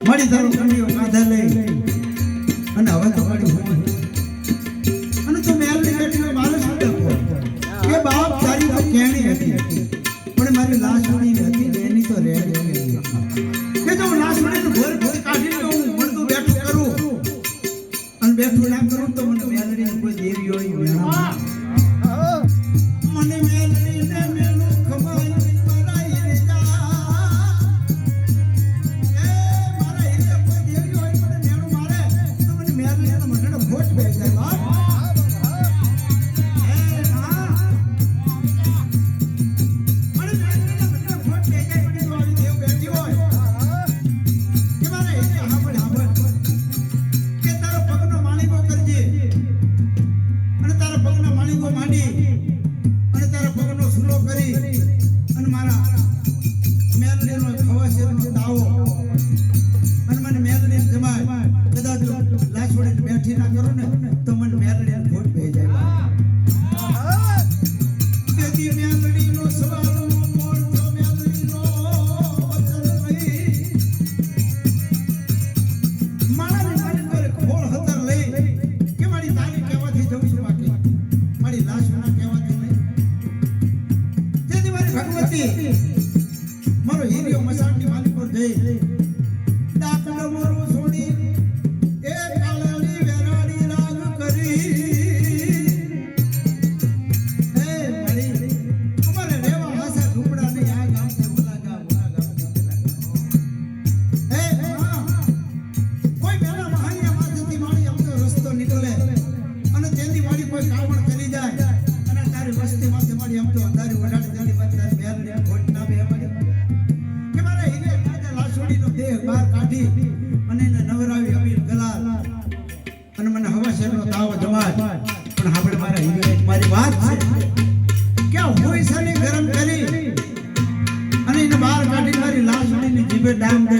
મળી તારું ઠંડીઓ કાંધે લઈ. અને હવે તો મળી અને તો મેલની બેટીને મારે શું લખો કે બાપ તારી તો કેણી હતી. પણ મારી લાશ ઉડી મનમાં મેદને એમ જમાય. કદાચ લાશ વડે બેઠી ના કરો ને. તો તેલની વાળી કોઈ કાવણ કરી જાય. અને તારી વસ્તી માંથી મળી એમ તો અંધારી ઓઢાડી જાડી બાદ તારી બેન રે ભોટ ના બે મળી કે મારા હીરે રાજા લાસોડીનો દેહ બહાર કાઢી અને એને નવરાવી અમીર ગલાલ. અને મને હવા શહેરનો તાવ જમાય પણ આપણે મારા હીરે મારી વાત છે. કે હોય સને ગરમ કરી અને એને બહાર કાઢી મારી લાસોડીની જીભે ડામ દે.